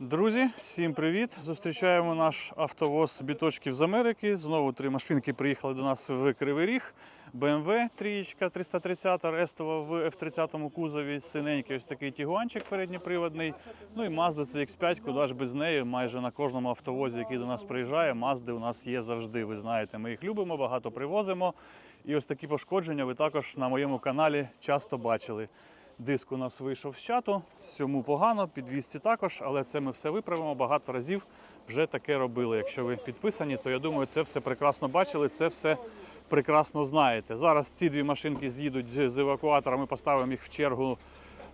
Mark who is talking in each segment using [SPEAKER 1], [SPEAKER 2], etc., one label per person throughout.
[SPEAKER 1] Друзі, всім привіт! Зустрічаємо наш автовоз біточків з Америки. Знову три машинки приїхали до нас в Кривий Ріг. BMW трієчка 330 рестова в F30 кузові, синенький ось такий тігуанчик передньоприводний. Ну і Mazda CX-5, куди ж без неї. Майже на кожному автовозі, який до нас приїжджає, Mazda у нас є завжди. Ви знаєте, ми їх любимо, багато привозимо. І ось такі пошкодження ви також на моєму каналі часто бачили. Диск у нас вийшов з чату, всьому погано, підвісці також, але це ми все виправимо. Багато разів вже таке робили. Якщо ви підписані, то я думаю, це все прекрасно бачили, це все прекрасно знаєте. Зараз ці дві машинки з'їдуть з з евакуатора, ми поставимо їх в чергу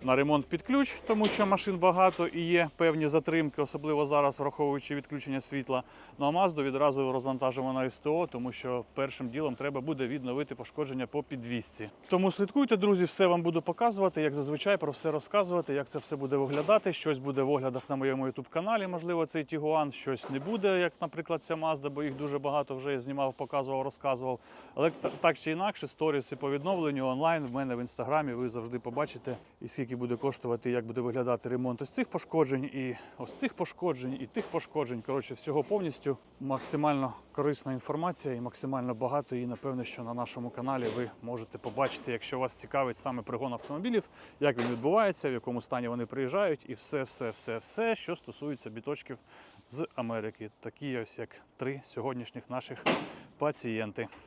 [SPEAKER 1] на ремонт під ключ, тому що машин багато і є певні затримки, особливо зараз, враховуючи відключення світла. Ну а Мазду відразу розвантажимо на СТО, тому що першим ділом треба буде відновити пошкодження по підвісці. Тому слідкуйте, друзі, все вам буду показувати, як зазвичай про все розказувати, як це все буде виглядати. Щось буде в оглядах на моєму youtube каналі. Можливо, цей Тігуан, щось не буде, як, наприклад, ця Мазда, бо їх дуже багато вже знімав, показував, розказував. Але так чи інакше, сторіси по відновленню онлайн в мене в інстаграмі. Ви завжди побачите, і скільки буде коштувати, як буде виглядати ремонт ось цих пошкоджень, і ось цих пошкоджень, і тих пошкоджень. Коротше, всього повністю максимально корисна інформація і максимально багато її, напевно, що на нашому каналі ви можете побачити, якщо вас цікавить саме пригон автомобілів, як він відбувається, в якому стані вони приїжджають, і все, все, все, все, що стосується біточків з Америки. Такі ось як три сьогоднішніх наших пацієнти.